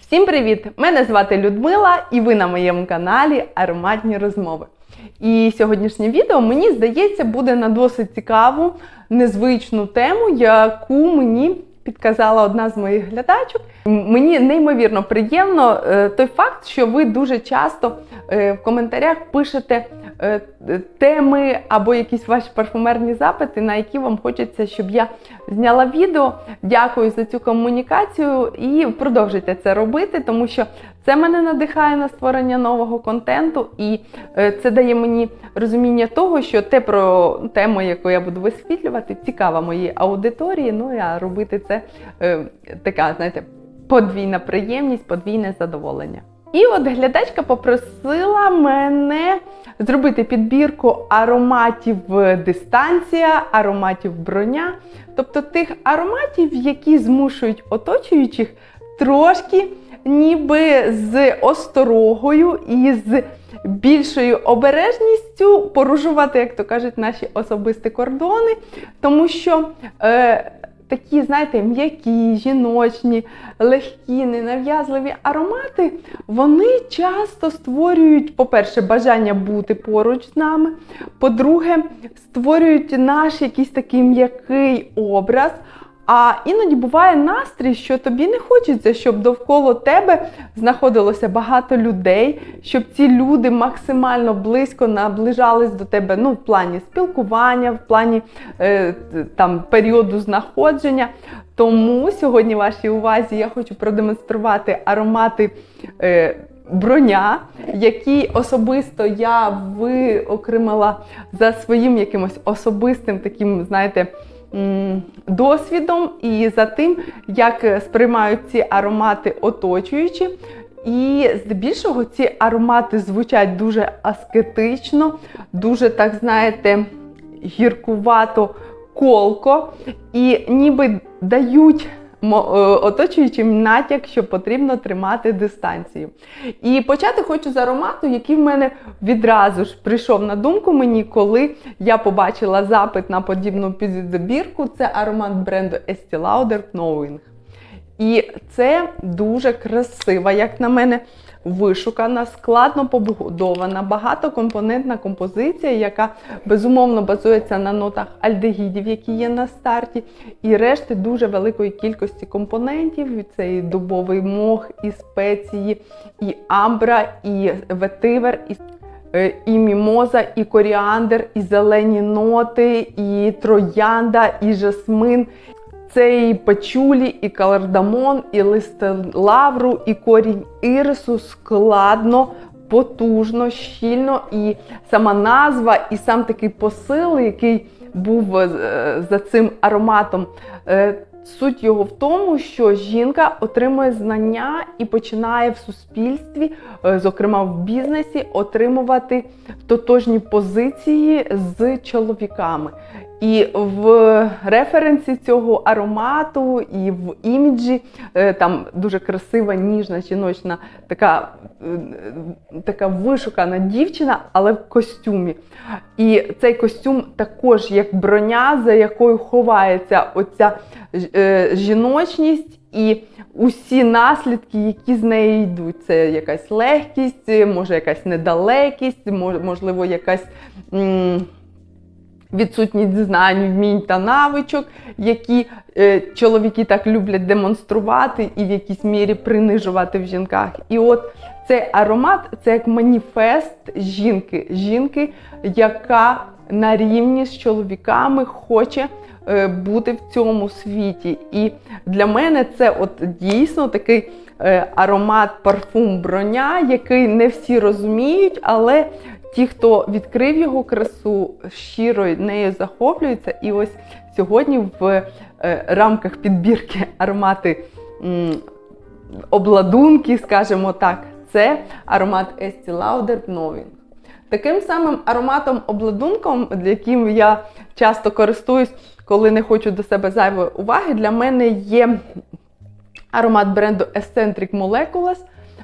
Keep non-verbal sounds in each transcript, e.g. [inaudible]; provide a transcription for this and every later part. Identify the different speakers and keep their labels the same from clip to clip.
Speaker 1: Всім привіт! Мене звати Людмила, і ви на моєму каналі Ароматні розмови. І сьогоднішнє відео, мені здається, буде на досить цікаву, незвичну тему, яку мені підказала одна з моїх глядачок. Мені неймовірно приємно е, той факт, що ви дуже часто е, в коментарях пишете е, теми або якісь ваші парфумерні запити, на які вам хочеться, щоб я зняла відео. Дякую за цю комунікацію і продовжуйте це робити, тому що це мене надихає на створення нового контенту, і е, це дає мені розуміння того, що те про тему, яку я буду висвітлювати, цікава моїй аудиторії. Ну а робити це е, така, знаєте, подвійна приємність, подвійне задоволення. І от глядачка попросила мене зробити підбірку ароматів дистанція, ароматів броня, тобто тих ароматів, які змушують оточуючих трошки ніби з осторогою і з більшою обережністю порушувати, як то кажуть, наші особисті кордони, тому що е, такі, знаєте, м'які, жіночні, легкі, ненав'язливі аромати, вони часто створюють, по-перше, бажання бути поруч з нами. По-друге, створюють наш якийсь такий м'який образ. А іноді буває настрій, що тобі не хочеться, щоб довкола тебе знаходилося багато людей, щоб ці люди максимально близько наближались до тебе ну, в плані спілкування, в плані е, там, періоду знаходження. Тому сьогодні вашій увазі я хочу продемонструвати аромати. Е, Броня, які особисто я виокремила за своїм якимось особистим таким, знаєте, досвідом і за тим, як сприймають ці аромати оточуючі. І здебільшого ці аромати звучать дуже аскетично, дуже, так знаєте, гіркувато, колко, і ніби дають е, оточуючим натяк, що потрібно тримати дистанцію. І почати хочу з аромату, який в мене відразу ж прийшов на думку мені, коли я побачила запит на подібну підбірку. Це аромат бренду Estee Lauder Knowing. І це дуже красива, як на мене, вишукана, складно побудована, багатокомпонентна композиція, яка безумовно базується на нотах альдегідів, які є на старті, і решти дуже великої кількості компонентів. Це і дубовий мох, і спеції, і амбра, і ветивер, і Е, і мімоза, і коріандр, і зелені ноти, і троянда, і жасмин. Це і пачулі, і калардамон, і лист лавру, і корінь ірису складно, потужно, щільно. І сама назва, і сам такий посил, який був е, за цим ароматом. Е, Суть його в тому, що жінка отримує знання і починає в суспільстві, е, зокрема в бізнесі, отримувати тотожні позиції з чоловіками. І в референсі цього аромату, і в іміджі е, там дуже красива, ніжна, жіночна, така, е, така вишукана дівчина, але в костюмі. І цей костюм також як броня, за якою ховається оця е, жіночність і усі наслідки, які з неї йдуть. Це якась легкість, може якась недалекість, мож- можливо, якась. Відсутність знань, вмінь та навичок, які е, чоловіки так люблять демонструвати і в якійсь мірі принижувати в жінках. І от цей аромат це як маніфест жінки, жінки, яка на рівні з чоловіками хоче е, бути в цьому світі. І для мене це от дійсно такий е, аромат парфум броня, який не всі розуміють, але ті, хто відкрив його красу, щиро нею захоплюються. І ось сьогодні в е, рамках підбірки аромати обладунки, скажімо так, це аромат Estee Lauder Knowing. Таким самим ароматом обладунком, яким я часто користуюсь, коли не хочу до себе зайвої уваги, для мене є аромат бренду Eccentric Molecules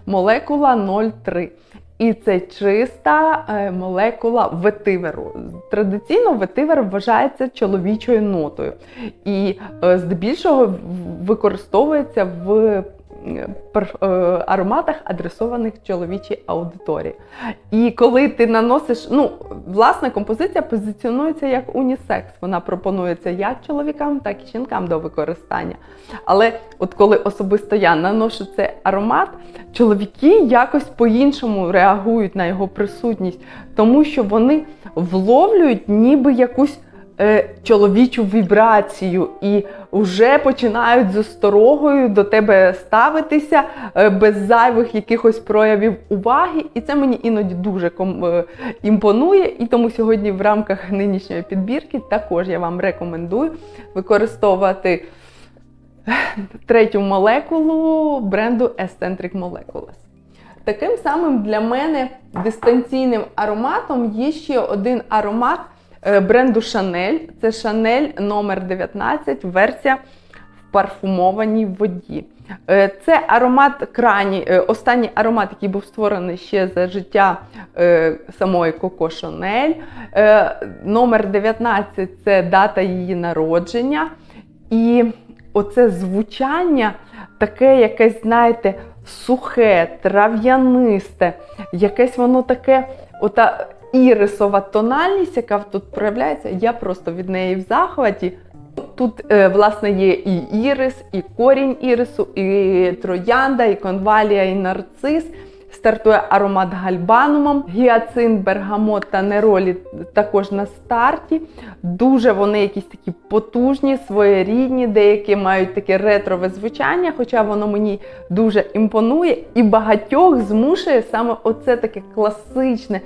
Speaker 1: молекула 03. І це чиста е, молекула ветиверу. Традиційно ветивер вважається чоловічою нотою. І е, здебільшого використовується в ароматах, адресованих чоловічій аудиторії. І коли ти наносиш, ну, власне, композиція позиціонується як унісекс. Вона пропонується як чоловікам, так і жінкам до використання. Але от коли особисто я наношу цей аромат, чоловіки якось по-іншому реагують на його присутність, тому що вони вловлюють ніби якусь е, чоловічу вібрацію і вже починають з осторогою до тебе ставитися е, без зайвих якихось проявів уваги. І це мені іноді дуже ком- е, імпонує. І тому сьогодні в рамках нинішньої підбірки також я вам рекомендую використовувати третю молекулу бренду Eccentric Molecules. Таким самим для мене дистанційним ароматом є ще один аромат е, бренду Chanel. Це Chanel номер 19, версія в парфумованій воді. Е, Це аромат крані, е, останній аромат, який був створений ще за життя е, самої Коко Шанель. Номер 19 це дата її народження. І оце звучання таке якесь, знаєте, сухе, трав'янисте, якесь воно таке, ота ірисова тональність, яка тут проявляється, я просто від неї в захваті. Тут, е, власне, є і ірис, і корінь ірису, і троянда, і конвалія, і нарцис. Стартує аромат гальбанумом, гіацин, бергамот та неролі також на старті. Дуже вони якісь такі потужні, своєрідні, деякі мають таке ретрове звучання, хоча воно мені дуже імпонує і багатьох змушує саме оце таке класичне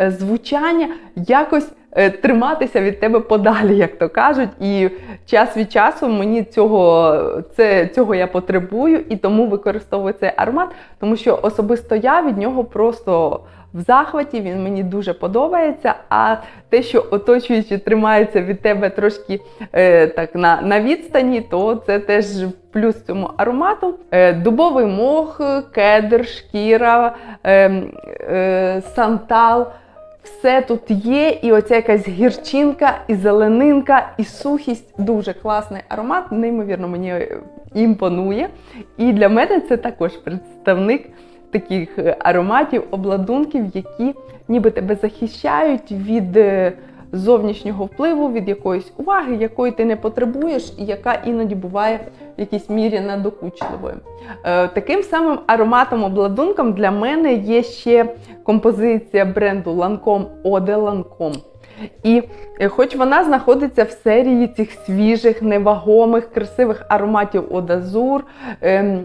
Speaker 1: е, звучання якось триматися від тебе подалі, як то кажуть. І час від часу мені цього, це, цього я потребую і тому використовую цей аромат, тому що особисто я від нього просто. В захваті він мені дуже подобається. А те, що оточуючи тримаються від тебе трошки е, так на, на відстані, то це теж плюс цьому аромату. Е, дубовий мох, кедр, шкіра, е, е, сантал. Все тут є, і оця якась гірчинка, і зеленинка, і сухість. Дуже класний аромат, неймовірно мені імпонує. І для мене це також представник таких е, ароматів, обладунків, які ніби тебе захищають від е, зовнішнього впливу, від якоїсь уваги, якої ти не потребуєш, і яка іноді буває в якійсь мірі надокучливою. Е, Таким самим ароматом обладунком для мене є ще композиція бренду Lancome Ode Lancome. І е, хоч вона знаходиться в серії цих свіжих, невагомих, красивих ароматів Одазур, ем,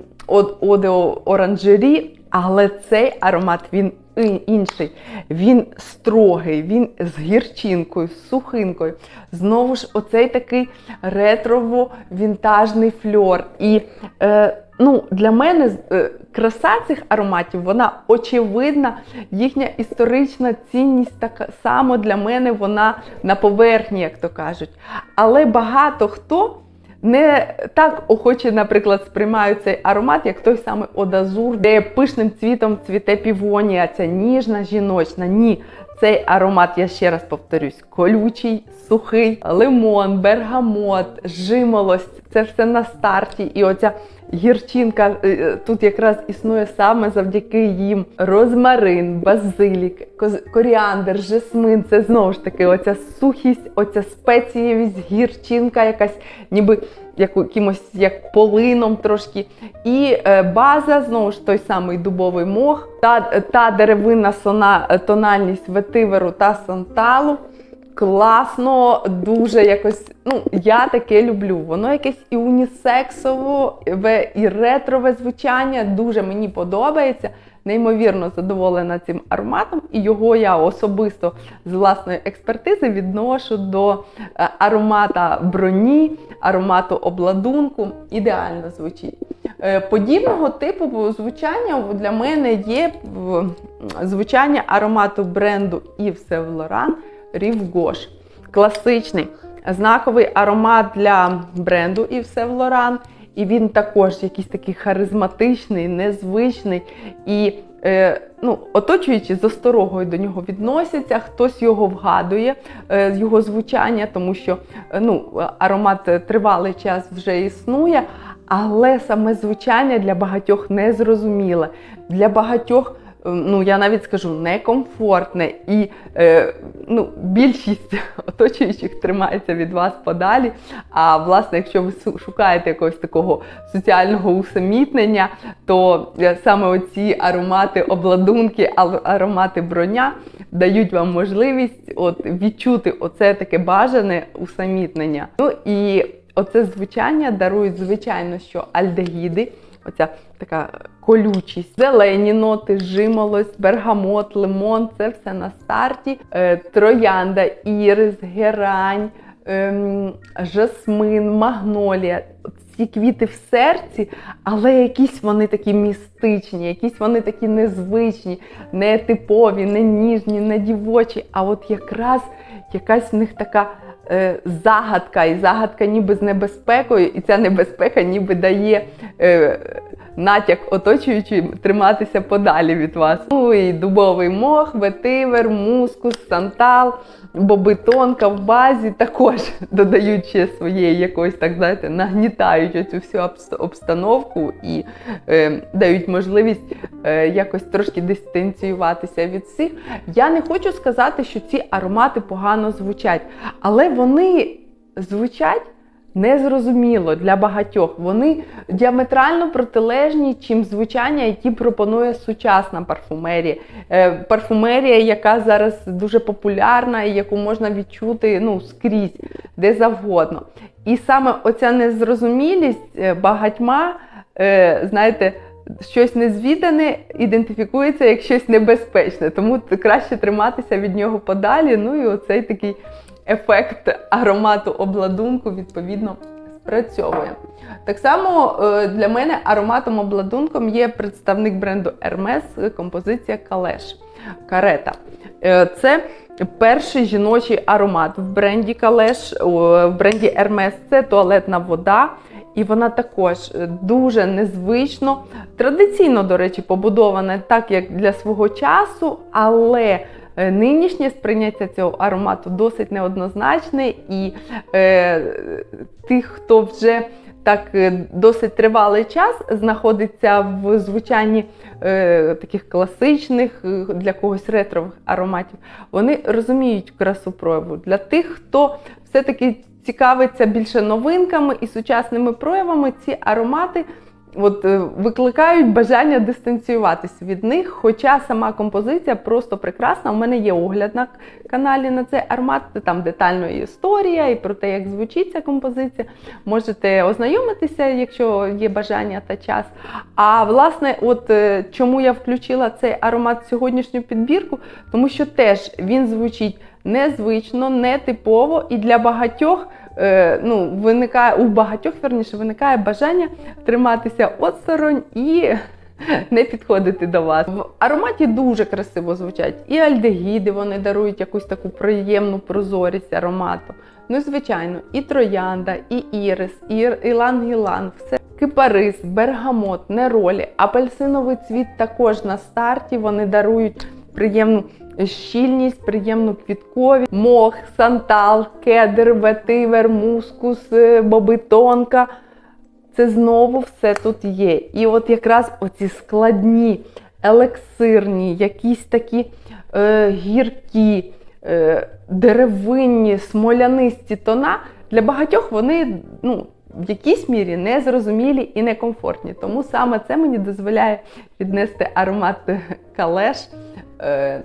Speaker 1: Оде Оранжері, але цей аромат він інший. Він строгий, він з гірчинкою, з сухинкою. Знову ж, оцей такий ретрово-вінтажний фльор. І е, ну, для мене е, краса цих ароматів, вона очевидна, їхня історична цінність так само для мене вона на поверхні, як то кажуть. Але багато хто не так охоче, наприклад, сприймають цей аромат, як той самий Одазур, де пишним цвітом цвіте півонія, ця ніжна жіночна. Ні, цей аромат, я ще раз повторюсь, колючий, сухий, лимон, бергамот, жимолость це все на старті. І оця гірчинка е, тут якраз існує саме завдяки їм. Розмарин, базилік, коріандр, жасмин це знову ж таки оця сухість, оця спецієвість, гірчинка, якась ніби якимось як полином трошки. І е, база, знову ж той самий дубовий мох, та, та деревинна сона, е, тональність ветиверу та санталу. Класно, дуже якось. Ну, я таке люблю. Воно якесь і унісексове, і ретрове звучання. Дуже мені подобається. Неймовірно задоволена цим ароматом, і його я особисто з власної експертизи відношу до е, аромата броні, аромату обладунку. Ідеально звучить. Е, Подібного типу звучання для мене є звучання аромату бренду Yves Saint Laurent Gauche. Класичний знаковий аромат для бренду Yves Saint Laurent. І він також якийсь такий харизматичний, незвичний. І е, ну, оточуючи з осторогою до нього відносяться, хтось його вгадує, е, його звучання, тому що е, ну, аромат тривалий час вже існує. але саме звучання для багатьох незрозуміле, для багатьох. Е, Ну, я навіть скажу некомфортне, і е, ну, більшість [laughs] оточуючих тримається від вас подалі. А власне, якщо ви шукаєте якогось такого соціального усамітнення, то е, саме оці аромати обладунки, аромати броня дають вам можливість от, відчути оце таке бажане усамітнення. Ну і оце звучання дарують, звичайно, що альдегіди, оця така колючість, зелені ноти, жимолость, бергамот, лимон це все на старті. Е, троянда, ірис, герань, ем, жасмин, магнолія. Ці квіти в серці, але якісь вони такі містичні, якісь вони такі незвичні, не типові, не ніжні, не дівочі. А от якраз якась в них така загадка, і загадка ніби з небезпекою, і ця небезпека ніби дає е, натяк оточуючим триматися подалі від вас. Ну і дубовий мох, ветивер, мускус, сантал, бобитон, ковбазі також [laughs] додають ще своєї якоїсь, так знаєте, нагнітають оцю всю обстановку і е, дають можливість е, якось трошки дистанціюватися від всіх. Я не хочу сказати, що ці аромати погано звучать, але вони звучать. Незрозуміло для багатьох. Вони діаметрально протилежні, чим звучання, які пропонує сучасна парфумерія. Е, парфумерія, яка зараз дуже популярна і яку можна відчути ну, скрізь, де завгодно. І саме оця незрозумілість е, багатьма, е, знаєте, щось незвідане ідентифікується як щось небезпечне, тому краще триматися від нього подалі. Ну і оцей такий ефект аромату обладунку відповідно спрацьовує. Так само е, для мене ароматом обладунком є представник бренду Hermes е, композиція Калеш Карета. Е, Це перший жіночий аромат в бренді Калеш, в бренді Hermes це туалетна вода. І вона також е, дуже незвично, традиційно, до речі, побудована так, як для свого часу, але е, нинішнє сприйняття цього аромату досить неоднозначне, і е, тих, хто вже так е, досить тривалий час знаходиться в звучанні е, таких класичних е, для когось ретрових ароматів, вони розуміють красу прояву. Для тих, хто все-таки цікавиться більше новинками і сучасними проявами, ці аромати от, е, викликають бажання дистанціюватися від них. Хоча сама композиція просто прекрасна. У мене є огляд на каналі на цей аромат, там детально історія, і про те, як звучить ця композиція. Можете ознайомитися, якщо є бажання та час. А власне, от е, чому я включила цей аромат в сьогоднішню підбірку, тому що теж він звучить незвично, нетипово і для багатьох. е, Ну, виникає у багатьох верніше виникає бажання триматися осторонь і [laughs] не підходити до вас. В ароматі дуже красиво звучать. І альдегіди вони дарують якусь таку приємну прозорість аромату. Ну, звичайно, і троянда, і ірис, і іланг-іланг, все. Кипарис, бергамот, неролі, апельсиновий цвіт також на старті. Вони дарують приємну щільність, приємну квіткові, мох, сантал, кедр, ветивер, мускус, е, бобитонка. Це знову все тут є. І от якраз оці складні, елексирні, якісь такі е, гіркі, е, деревинні, смолянисті тона, для багатьох вони ну, в якійсь мірі незрозумілі і некомфортні. Тому саме це мені дозволяє віднести аромат [laughs] калеш. Е,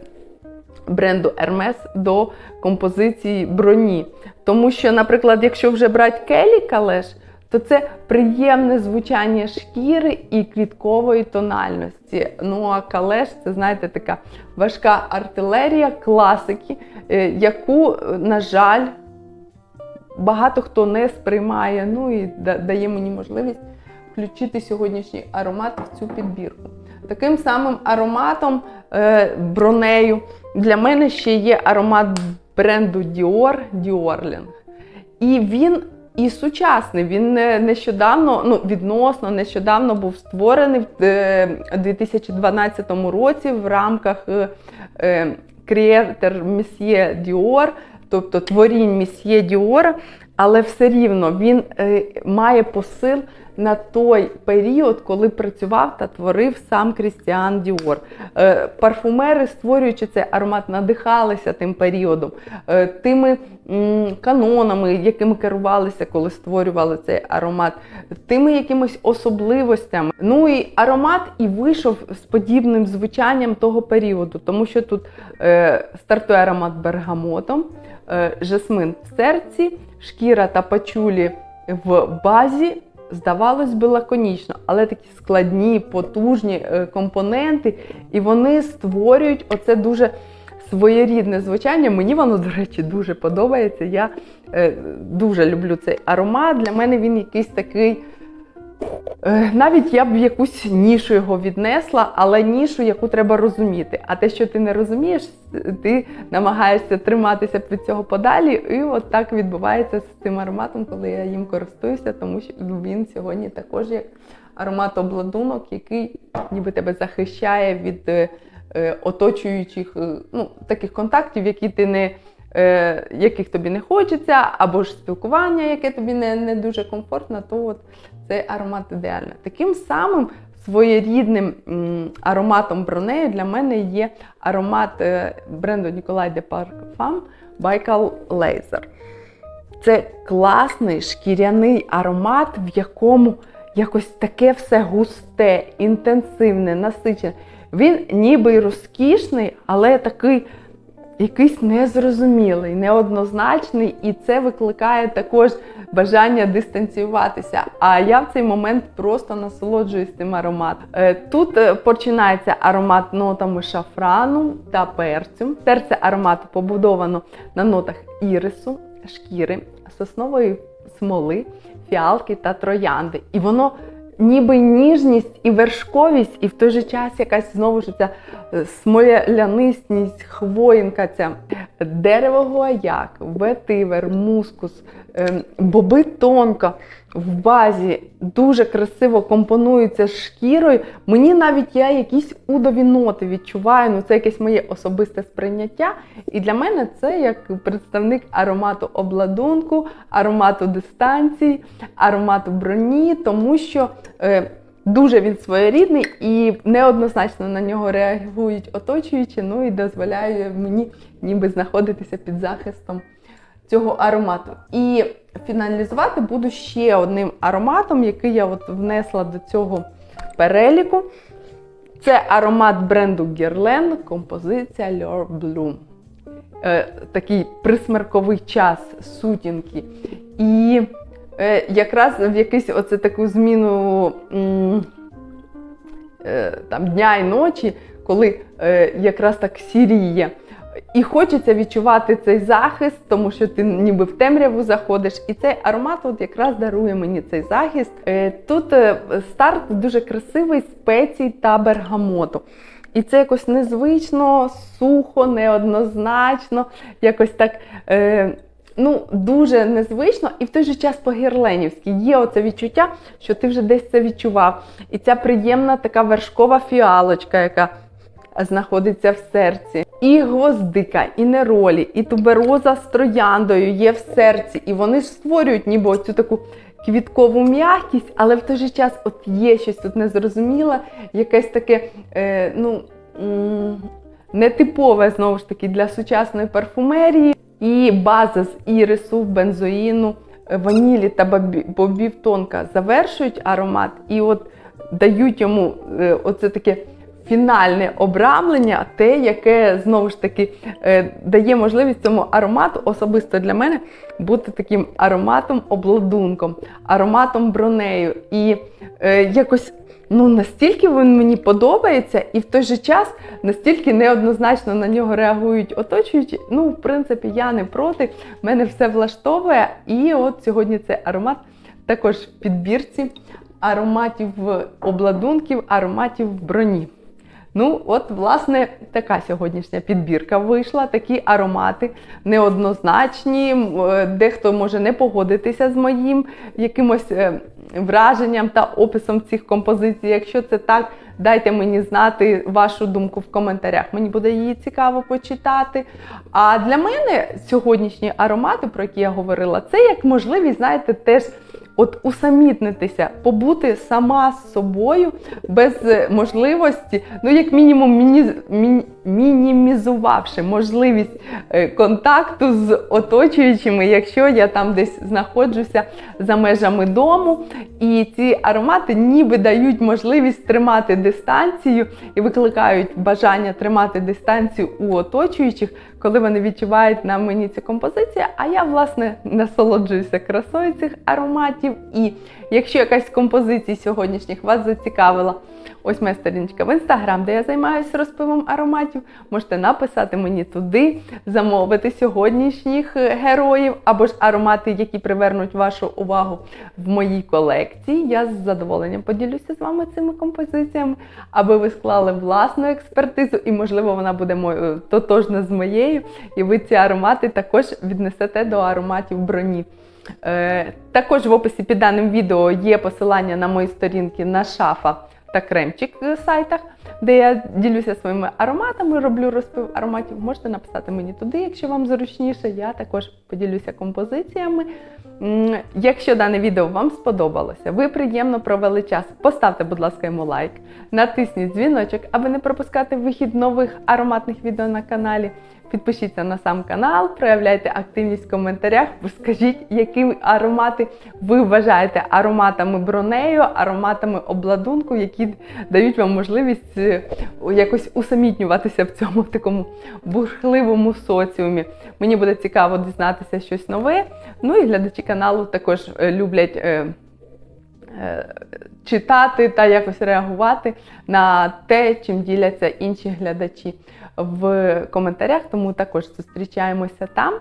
Speaker 1: бренду Hermes до композиції броні. Тому що, наприклад, якщо вже брати келі калеш, то це приємне звучання шкіри і квіткової тональності. Ну а калеш це, знаєте, така важка артилерія класики, е, яку, на жаль, багато хто не сприймає. Ну і дає мені можливість включити сьогоднішній аромат в цю підбірку. Таким самим ароматом, е, бронею, для мене ще є аромат бренду Dior Diorling. І він і сучасний. Він нещодавно, ну відносно нещодавно був створений в е, 2012 році в рамках е, Creator Monsieur Dior, тобто творінь Місьє Діора. але все рівно він має посил на той період, коли працював та творив сам Крістіан Діор. Е, парфумери, створюючи цей аромат, надихалися тим періодом, е, тими канонами, якими керувалися, коли створювали цей аромат, тими якимись особливостями. Ну і аромат і вийшов з подібним звучанням того періоду, тому що тут е, стартує аромат бергамотом, жасмин в серці, шкіра та пачулі в базі. Здавалось би, лаконічно, але такі складні, потужні е, компоненти, і вони створюють оце дуже своєрідне звучання. Мені воно, до речі, дуже подобається. Я е, дуже люблю цей аромат. Для мене він якийсь такий. Е, Навіть я б якусь нішу його віднесла, але нішу, яку треба розуміти. А те, що ти не розумієш, ти намагаєшся триматися від цього подалі. І от так відбувається з цим ароматом, коли я їм користуюся, тому що він сьогодні також як аромат обладунок, який ніби тебе захищає від е, е, оточуючих ну, таких контактів, які ти не. Е, Яких тобі не хочеться, або ж спілкування, яке тобі не, не дуже комфортно, то от цей аромат ідеально. Таким самим своєрідним ароматом бронею для мене є аромат е, бренду Nicolai de Parfum Baikal Laser. Це класний шкіряний аромат, в якому якось таке все густе, інтенсивне, насичене. Він ніби розкішний, але такий якийсь незрозумілий, неоднозначний, і це викликає також бажання дистанціюватися. А я в цей момент просто насолоджуюсь цим ароматом. Е, Тут е, починається аромат нотами шафрану та перцю. Серце аромату побудовано на нотах ірису, шкіри, соснової смоли, фіалки та троянди. І воно ніби ніжність і вершковість, і в той же час якась знову ж ця е, хвоїнка ця дерево гуаяк, ветивер, мускус, ем, боби тонко в базі дуже красиво компонуються з шкірою. Мені навіть я якісь удові ноти відчуваю. Ну це якесь моє особисте сприйняття. І для мене це як представник аромату обладунку, аромату дистанцій, аромату броні, тому що. Е, Дуже він своєрідний і неоднозначно на нього реагують оточуючі, ну і дозволяє мені ніби знаходитися під захистом цього аромату. І фіналізувати буду ще одним ароматом, який я от внесла до цього переліку. Це аромат бренду Guerlain, композиція Lure Bloom. Е, такий присмерковий час сутінки. І е, якраз в якийсь оце таку зміну е, там, дня і ночі, коли е, якраз так сіріє. І хочеться відчувати цей захист, тому що ти ніби в темряву заходиш. І цей аромат от якраз дарує мені цей захист. Е, Тут е, старт дуже красивий спецій та бергамоту. І це якось незвично, сухо, неоднозначно, якось так. Е, Ну, дуже незвично і в той же час по-гірленівськи. Є оце відчуття, що ти вже десь це відчував. І ця приємна така вершкова фіалочка, яка знаходиться в серці. І гвоздика, і неролі, і тубероза з трояндою є в серці. І вони ж створюють ніби оцю таку квіткову м'якість, але в той же час от є щось тут незрозуміле, якесь таке, е, ну. Нетипове знову ж таки для сучасної парфумерії, і база з ірису, бензоїну, е, ванілі та бобів тонка завершують аромат і от дають йому е, оце таке фінальне обрамлення, те, яке знову ж таки е, дає можливість цьому аромату, особисто для мене, бути таким ароматом обладунком, ароматом бронею. І е, якось ну, настільки він мені подобається, і в той же час настільки неоднозначно на нього реагують оточуючі. Ну, в принципі, я не проти, мене все влаштовує. І от сьогодні цей аромат також в підбірці ароматів обладунків, ароматів броні. Ну, от, власне, така сьогоднішня підбірка вийшла. Такі аромати неоднозначні. е, Дехто може не погодитися з моїм якимось е, враженням та описом цих композицій. Якщо це так, дайте мені знати вашу думку в коментарях. Мені буде її цікаво почитати. А для мене сьогоднішні аромати, про які я говорила, це як можливість, знаєте, теж. От усамітнитися, побути сама з собою без е, можливості, ну як мінімум, міні, міні, мінімізувавши можливість е, контакту з оточуючими, якщо я там десь знаходжуся за межами дому. І ці аромати ніби дають можливість тримати дистанцію і викликають бажання тримати дистанцію у оточуючих, коли вони відчувають на мені ці композиції, А я, власне, насолоджуюся красою цих ароматів. І якщо якась композиція сьогоднішніх вас зацікавила, ось моя сторіночка в інстаграм, де я займаюся розпивом ароматів, можете написати мені туди, замовити сьогоднішніх е, героїв або ж аромати, які привернуть вашу увагу в моїй колекції. Я з задоволенням поділюся з вами цими композиціями, аби ви склали власну експертизу, і, можливо, вона буде мою тотожна з моєю. І ви ці аромати також віднесете до ароматів броні. Е, також в описі під даним відео є посилання на мої сторінки на шафа та кремчик в сайтах, де я ділюся своїми ароматами, роблю розпив ароматів. Можете написати мені туди, якщо вам зручніше. Я також поділюся композиціями. Якщо дане відео вам сподобалося, ви приємно провели час, поставте, будь ласка, йому лайк, натисніть дзвіночок, аби не пропускати вихід нових ароматних відео на каналі. Підпишіться на сам канал, проявляйте активність в коментарях, скажіть, які аромати ви вважаєте ароматами бронею, ароматами обладунку, які дають вам можливість е, якось усамітнюватися в цьому [laughs] такому бурхливому соціумі. Мені буде цікаво дізнатися щось нове. Ну і глядачі каналу також е, люблять. е, Читати та якось реагувати на те, чим діляться інші глядачі в коментарях, тому також зустрічаємося там.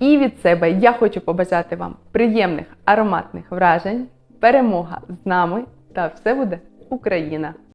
Speaker 1: І від себе я хочу побажати вам приємних ароматних вражень, перемога з нами та все буде Україна!